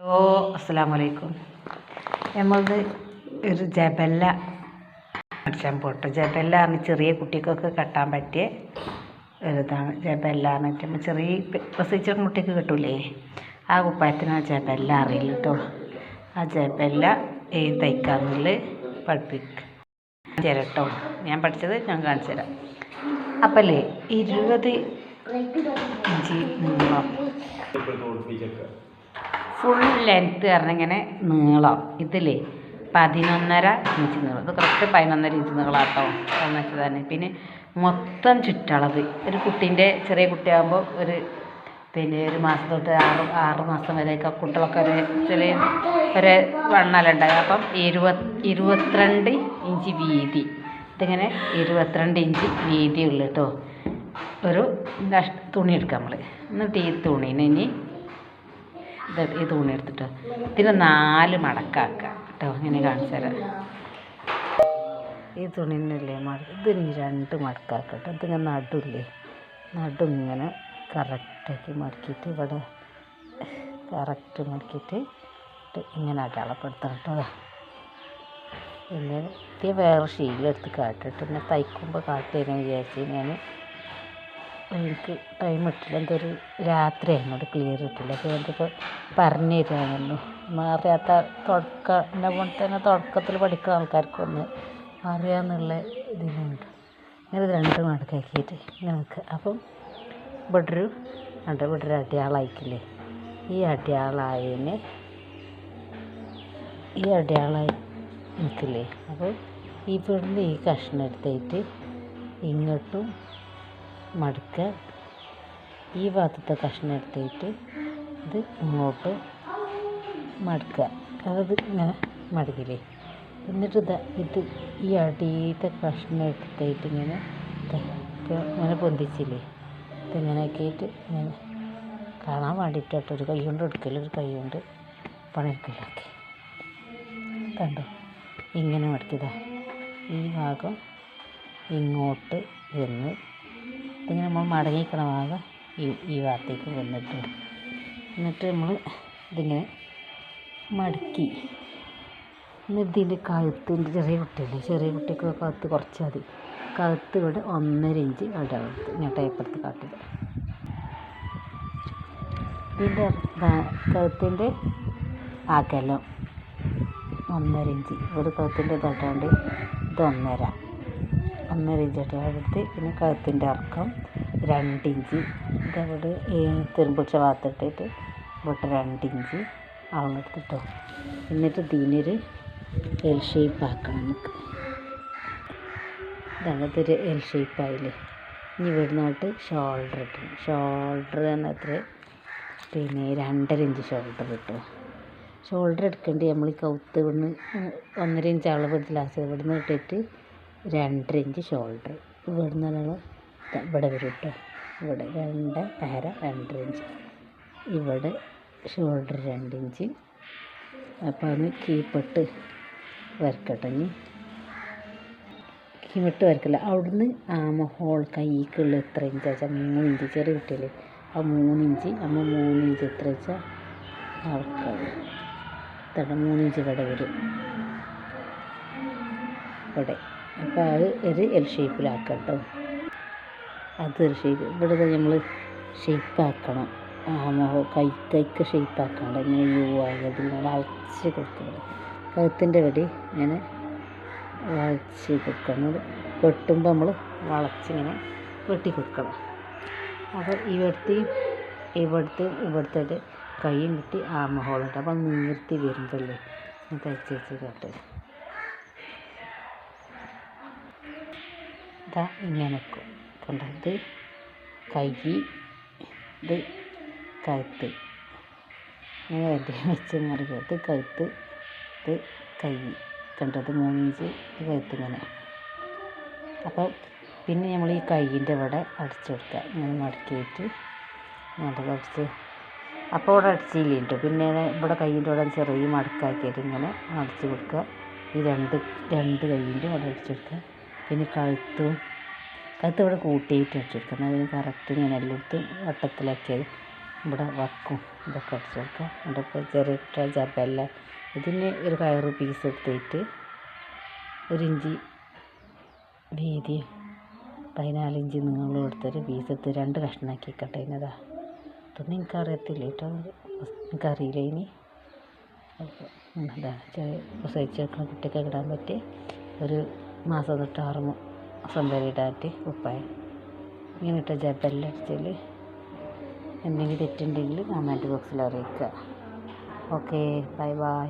ഓ അസ്സാം വലൈക്കും നമ്മളത് ഒരു ജബല്ല അടിച്ചാൻ പോട്ടെ. ജബല്ല എന്ന് ചെറിയ കുട്ടിക്കൊക്കെ കെട്ടാൻ പറ്റിയ ഒരിതാണ്. ജബല്ല എന്ന് വെച്ചാൽ ചെറിയ പ്രസവിച്ച കുട്ടിക്ക് കിട്ടൂലേ? ആ കുപ്പായത്തിന് ആ ജബല്ല അറിയില്ല കേട്ടോ ആ ജബല്ല ഈ തയ്ക്കാമെന്നുള്ളിൽ പഠിപ്പിക്കും. കേട്ടോ ഞാൻ പഠിച്ചത് ഞാൻ കാണിച്ചു തരാം. അപ്പല്ലേ ഇരുപത് ഇഞ്ചി നീളം ഫുൾ ലെങ്ത്ത് കാരണം ഇങ്ങനെ നീളം. ഇതിലേ പതിനൊന്നര ഇഞ്ച് നീളം. ഇത് കറക്റ്റ് പതിനൊന്നര ഇഞ്ച് നീളം എന്ന് വെച്ചാൽ തന്നെ. പിന്നെ മൊത്തം ചുറ്റളവ്. ഒരു കുട്ടീന്റെ ചെറിയ കുട്ടിയാകുമ്പോൾ ഒരു പിന്നെ ഒരു മാസം തൊട്ട് ആറ് ആറ് മാസം വരെയൊക്കെ കുട്ടികളൊക്കെ ഒരു ചെറിയ ഒരു വണ്ണലുണ്ടായി അപ്പം ഇരുപത് ഇരുപത്തിരണ്ട് ഇഞ്ച് വീതി. ഇതിങ്ങനെ ഇരുപത്തിരണ്ട് ഇഞ്ച് വീതിയുള്ളൂ കേട്ടോ ഒരു തുണി എടുക്കാം നമ്മൾ എന്നിട്ട് ഈ തുണീനെ ഇനി ഇത് ഈ തുണി എടുത്തിട്ട്. ഇതിന് നാല് മടക്കാക്കുക കേട്ടോ ഇങ്ങനെ കാണിച്ചു തരാം. ഈ തുണിനല്ലേ മട ഇതിന് രണ്ട് മടക്കാക്കുക കേട്ടോ ഇതിങ്ങനെ നടുല്ലേ? നടുങ്ങനെ കറക്റ്റാക്കി മടക്കിയിട്ട് ഇവിടെ കറക്റ്റ് മടക്കിയിട്ട് ഇങ്ങനെ അടയാളപ്പെടുത്തണം കേട്ടോ പിന്നെ ഇത് വേറെ ഷീലെടുത്ത് കാട്ടിട്ട് പിന്നെ തയ്ക്കുമ്പോൾ കാട്ടിയെന്ന് വിചാരിച്ച് ഞാൻ എനിക്ക് ടൈം കിട്ടില്ല എന്തോ ഒരു രാത്രി എന്നോട് ക്ലിയർ കിട്ടില്ല അപ്പോൾ എനിക്കിപ്പോൾ പറഞ്ഞു തരുമായിരുന്നു അറിയാത്ത തുടക്കം എന്നെ പോലെ തന്നെ തുടക്കത്തിൽ പഠിക്കുന്ന ആൾക്കാർക്കൊന്ന് അറിയാമെന്നുള്ള ഇതിനുണ്ട് ഇങ്ങനെ ഇത് രണ്ട് മടക്കാക്കിയിട്ട് ഇങ്ങനെ നിൽക്കുക അപ്പം ഇവിടെ ഒരു ഉണ്ട് ഇവിടെ ഒരു അടയാളായിക്കില്ലേ ഈ അടയാളായതിന് ഈ അടയാളായി നിൽക്കില്ലേ? അപ്പോൾ ഇവിടുന്ന് ഈ കഷ്ണം എടുത്തിട്ട് ഇങ്ങോട്ടും മടക്കുക. ഈ ഭാഗത്തെ കഷ്ണം എടുത്തിട്ട് ഇത് ഇങ്ങോട്ട് മടക്കുക. അതായത് ഇങ്ങനെ മടക്കില്ലേ? എന്നിട്ട് ഇതാ ഇത് ഈ അടിയത്തെ കഷ്ണം എടുത്തിട്ട് ഇങ്ങനെ ഇങ്ങനെ പൊന്തിച്ചില്ലേ? ഇതിങ്ങനെ ആക്കിയിട്ട് ഇങ്ങനെ കാണാൻ വേണ്ടിയിട്ട് ഒരു കൈ കൊണ്ട് എടുക്കൽ ഒരു കൈ കൊണ്ട് പണിയെടുക്കലൊക്കെ. കണ്ടോ? ഇങ്ങനെ മടക്കിയതാ ഈ ഭാഗം ഇങ്ങോട്ട് വന്ന് ഇതിങ്ങനെ നമ്മൾ മടങ്ങിക്കണ ഭാഗം ഈ ഈ ഭാഗത്തേക്ക് വന്നിട്ട്. എന്നിട്ട് നമ്മൾ ഇതിങ്ങനെ മടക്കി. എന്നിട്ട് ഇതിന്റെ കഴുത്തിന്റെ ചെറിയ കുട്ടിയുണ്ട്. ചെറിയ കുട്ടിക്ക് കഴുത്ത് കുറച്ച് മതി. കഴുത്ത് ഇവിടെ ഒന്നര ഇഞ്ച് അവിടെ കഴുത്ത്. ഞാൻ ടേപ്പെടുത്ത് കാട്ടില്ല ഇതിന്റെ കഴുത്തിന്റെ ആക്കെല്ലാം ഒന്നര ഇഞ്ച്. ഒരു കഴുത്തിന്റെ തട്ടാണ്ട് ഇത് ഒന്നര. ഒന്നര ഇഞ്ച് ഇടയാളത്ത് പിന്നെ കഴുത്തിന്റെ ഇറക്കം രണ്ട് ഇഞ്ച്. ഇതവിടെ ഈ തിരുമ്പിച്ച ഭാഗത്തിട്ടിട്ട് ഇവിടെ രണ്ട് ഇഞ്ച് അളന്നെടുത്തിട്ടോ എന്നിട്ട് ഇതിനൊരു എൽ ഷേപ്പ് ആക്കണം നമുക്ക്. ഇതൊരു എൽ ഷേപ്പ് ആയില്ലേ. ഇനി ഇവിടുന്നോട്ട് ഷോൾഡർ ഇട്ടണം. ഷോൾഡർ തന്നെ എത്ര പിന്നെ രണ്ടര ഇഞ്ച് ഷോൾഡർ കിട്ടും ഷോൾഡർ എടുക്കേണ്ടി നമ്മൾ കൗത്ത് ഇവിടുന്ന് ഒന്നര ഇഞ്ച് അളവ് എടുത്ത് ലാസ്റ്റ് ഇവിടുന്ന് ഇട്ടിട്ട് രണ്ടര ഇഞ്ച് ഷോൾഡർ ഇവിടുന്ന് നമ്മൾ ഇവിടെ വരും കേട്ടോ ഇവിടെ രണ്ട് അര രണ്ടര ഇഞ്ച് ഇവിടെ ഷോൾഡർ രണ്ട് ഇഞ്ച് അപ്പോൾ അത് കീപ്പിട്ട് വരക്കട്ടെ ഇനി. കീമിട്ട് വരക്കില്ല അവിടുന്ന് ആമ ഹോൾ കൈക്കുള്ള എത്ര ഇഞ്ച് വെച്ചാൽ മൂന്ന് ഇഞ്ച് ചെറിയ കുട്ടിയിൽ ആ മൂന്ന് ഇഞ്ച് അമ്മ മൂന്ന് ഇഞ്ച് എത്ര വെച്ചാൽ അളക്കാം തട മൂന്ന് ഇഞ്ച് ഇവിടെ വരും. ഇവിടെ. അപ്പോൾ അത് ഒരു എൽ ഷേപ്പിലാക്കാം കേട്ടോ. ഒരു ഷേപ്പ് ഇവിടെ നമ്മൾ ഷേപ്പാക്കണം ആ കൈ കൈക്ക് ഇങ്ങനെ യു ആയത് വളച്ച് കൊടുക്കുന്നത് കഴുത്തിന്റെ വെടി ഇങ്ങനെ വളച്ച് കൊടുക്കണം. വെട്ടുമ്പോൾ നമ്മൾ വളച്ചിങ്ങനെ വെട്ടി കൊടുക്കണം. അപ്പോൾ ഇവിടുത്തെയും ഇവിടുത്തെയും ഇവിടുത്തെ കൈയും കിട്ടി ആമ ഹോളുണ്ട് അപ്പം നീർത്തി വരുമ്പോഴല്ലേ. തയ്ച്ച് വെച്ച് കേട്ടത് ഇതാ ഇങ്ങനെ നിൽക്കും കണ്ടോ ഇത് കൈ ഇത് കഴുത്ത് ഇങ്ങനെ വെച്ച് മറിക്കുക ഇത് കഴുത്ത് ഇത് കൈ കണ്ടത് മൂന്നിഞ്ച് ഇത് കഴുത്ത് ഇങ്ങനെ. അപ്പോൾ പിന്നെ നമ്മൾ ഈ കൈയിന്റെ ഇവിടെ അടിച്ചു കൊടുക്കുക. ഇങ്ങനെ മടക്കിയിട്ട് ഇങ്ങോട്ട് അടിച്ച് അപ്പോൾ ഇവിടെ അടിച്ചില്ല കേട്ടോ? പിന്നെ ഇവിടെ കൈയിന്റെ ഇവിടെ ചെറിയ മടക്കാക്കിയിട്ട് ഇങ്ങനെ അടിച്ചു കൊടുക്കുക. ഈ രണ്ട് രണ്ട് കൈയിന്റെ ഇവിടെ അടിച്ചു കൊടുക്കുക. പിന്നെ കഴുത്തും. കഴുത്ത് ഇവിടെ കൂട്ടിയിട്ട് അടിച്ചു കൊടുക്കണം അതിന് കറക്റ്റ് ഇങ്ങനെ എല്ലായിടത്തും വട്ടത്തിലാക്കിയത് ഇവിടെ വക്കും. ഇതൊക്കെ അടിച്ചു കൊടുക്കുക എന്നിട്ട് ഇപ്പോൾ ചെറിയ ജബല്ല ഇതിന് ഒരു കയറ് പീസ് എടുത്തിട്ട് ഒരു ഇഞ്ചി വീതി പതിനാലിഞ്ച് നീളം എടുത്തൊരു പീസ് എടുത്ത് രണ്ട് കഷ്ണമാക്കി കട്ടതിനതാ ഇതൊന്നും എനിക്കറിയത്തില്ല കേട്ടോ? എനിക്കറിയില്ല ഇനി? ഇതാ ചെറിയ പ്രസവിച്ച് വെക്കുന്ന കുട്ടിക്കൊക്കെ ഇടാൻ പറ്റിയ ഒരു മാസം തൊട്ട് വരെ ഇടാറ്റ് കുപ്പായം. ഇങ്ങനെ ഇട്ട ജബെല്ലാം അടിച്ചാൽ എന്തെങ്കിലും തെറ്റുണ്ടെങ്കിൽ കമന്റ് ബോക്സിൽ അറിയിക്കുക. Okay bye bye